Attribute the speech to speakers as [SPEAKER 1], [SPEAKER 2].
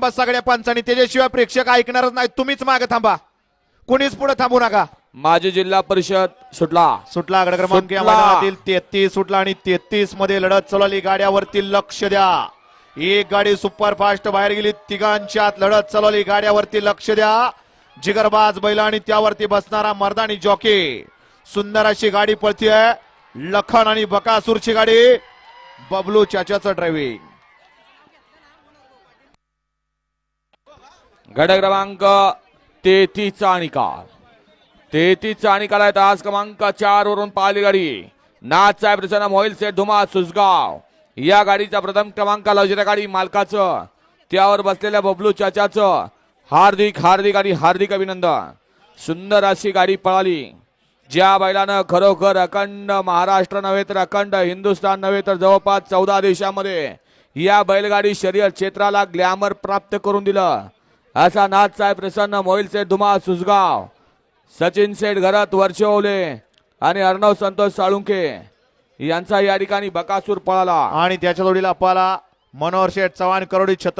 [SPEAKER 1] थांबा सगळ्या पंचांनी. त्याच्याशिवाय प्रेक्षक ऐकणारच नाही तुम्हीच मागे थांबा. कुणीच पुढे थांबू नका.
[SPEAKER 2] माजी जिल्हा परिषद सुटला.
[SPEAKER 1] सुटला आकडे क्रमांक या
[SPEAKER 2] सुटला.
[SPEAKER 1] मैदानातील तेहतीस सुटला आणि तेहतीसमध्ये लढत चालवली गाड्यावरती लक्ष द्या. एक गाडी सुपर फास्ट बाहेर गेली. तिघांच्यात लढत चालवली गाड्यावरती लक्ष द्या. जिगरबाज बैल आणि त्यावरती बसणारा मर्दानी जॉकी. सुंदर अशी गाडी पळतीये. लखन आणि बकासूरची गाडी. बबलू चाच्याचं ड्रायव्हिंग
[SPEAKER 2] गट क्रमांक तेहतीसचा निकाल. तेहतीसचा निकाल आहे. तास क्रमांक चार वरून पाहिली गाडी. नाथ साहेब रचना मोहिल सेठ धुमा सुसगाव या गाडीचा प्रथम क्रमांक लवजऱ्या गाडी मालकाचं. त्यावर बसलेल्या बबलू चाचाचं. हार्दिक हार्दिक आणि हार्दिक अभिनंदन. सुंदर अशी गाडी पळाली. ज्या बैलानं खरोखर अखंड महाराष्ट्र नव्हे तर अखंड हिंदुस्थान नव्हे तर जवळपास चौदा देशामध्ये या बैलगाडी शरीर क्षेत्राला ग्लॅमर प्राप्त करून दिलं. असा नाथसाहेब प्रसन्न मोहिलसेठ धुमा सुसगाव सचिन सेठ घरात वर्षवले आणि अर्णव संतोष साळुंके यांचा या ठिकाणी बकासूर पळाला.
[SPEAKER 1] आणि त्याच्या जोडीला पळाला मनोहर शेठ चव्हाण करोडी छत्र